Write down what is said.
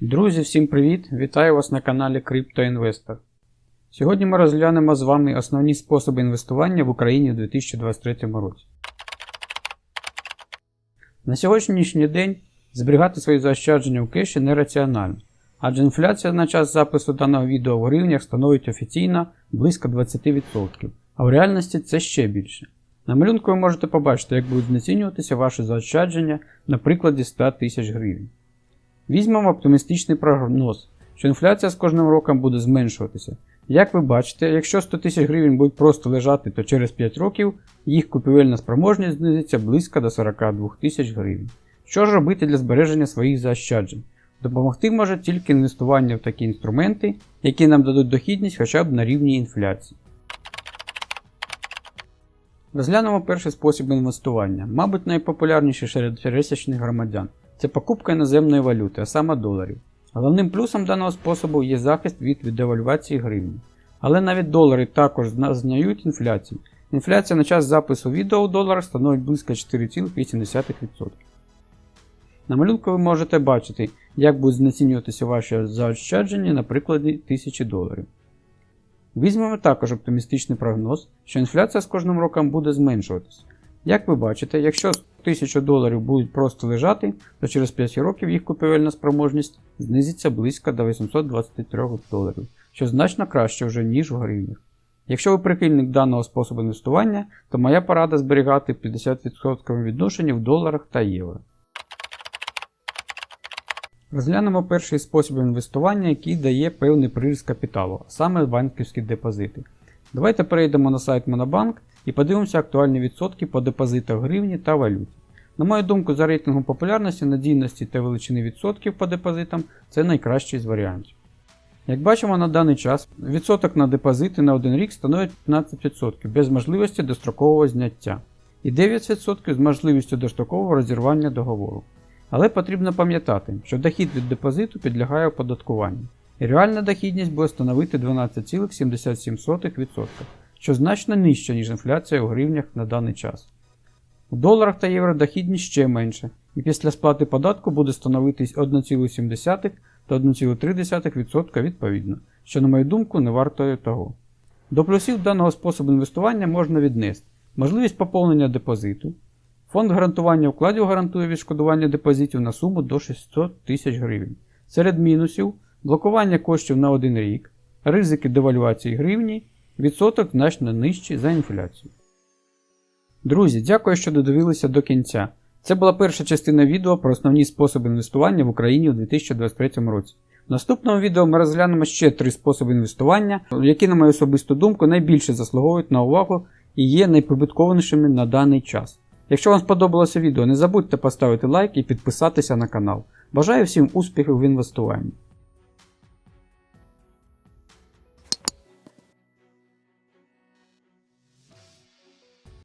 Друзі, всім привіт! Вітаю вас на каналі CryptoInvestor. Сьогодні ми розглянемо з вами основні способи інвестування в Україні у 2023 році. На сьогоднішній день зберігати свої заощадження в кеші нераціонально, адже інфляція на час запису даного відео в гривнях становить офіційно близько 20%, а в реальності це ще більше. На малюнку ви можете побачити, як будуть знецінюватися ваші заощадження на прикладі 100 тисяч гривень. Візьмемо оптимістичний прогноз, що інфляція з кожним роком буде зменшуватися. Як ви бачите, якщо 100 тисяч гривень будуть просто лежати, то через 5 років їх купівельна спроможність знизиться близько до 42 тисяч гривень. Що ж робити для збереження своїх заощаджень? Допомогти може тільки інвестування в такі інструменти, які нам дадуть дохідність хоча б на рівні інфляції. Розглянемо перший спосіб інвестування, мабуть, найпопулярніший серед пересічних громадян. Це покупка іноземної валюти, а саме доларів. Головним плюсом даного способу є захист від девальвації гривні. Але навіть долари також зазнають інфляцію. Інфляція на час запису відео у доларах становить близько 4,8%. На малюнку ви можете бачити, як будуть знецінюватися ваші заощадження на прикладі 1000 доларів. Візьмемо також оптимістичний прогноз, що інфляція з кожним роком буде зменшуватися. Як ви бачите, якщо 1000 доларів будуть просто лежати, то через 5 років їх купівельна спроможність знизиться близько до 823 доларів, що значно краще вже, ніж в гривнях. Якщо ви прихильник даного способу інвестування, то моя порада зберігати 50% відношенні в доларах та євро. Розглянемо перший спосіб інвестування, який дає певний приріст капіталу, саме банківські депозити. Давайте перейдемо на сайт Monobank і подивимося актуальні відсотки по депозитах гривні та валюті. На мою думку, за рейтингом популярності, надійності та величини відсотків по депозитам це найкращий з варіантів. Як бачимо на даний час, відсоток на депозити на 1 рік становить 15% без можливості дострокового зняття і 9% з можливістю дострокового розірвання договору. Але потрібно пам'ятати, що дохід від депозиту підлягає оподаткуванню, і реальна дохідність буде становити 12,77%, що значно нижче, ніж інфляція у гривнях на даний час. У доларах та євро дохідність ще менше, і після сплати податку буде становити 1,7 та 1,3% відповідно, що, на мою думку, не вартує того. До плюсів даного способу інвестування можна віднести можливість поповнення депозиту. Фонд гарантування вкладів гарантує відшкодування депозитів на суму до 600 тисяч гривень. Серед мінусів блокування коштів на 1 рік, ризики девальвації гривні, відсоток значно нижчий за інфляцію. Друзі, дякую, що додивилися до кінця. Це була перша частина відео про основні способи інвестування в Україні у 2023 році. В наступному відео ми розглянемо ще три способи інвестування, які, на мою особисту думку, найбільше заслуговують на увагу і є найприбутковішими на даний час. Якщо вам сподобалося відео, не забудьте поставити лайк і підписатися на канал. Бажаю всім успіхів в інвестуванні.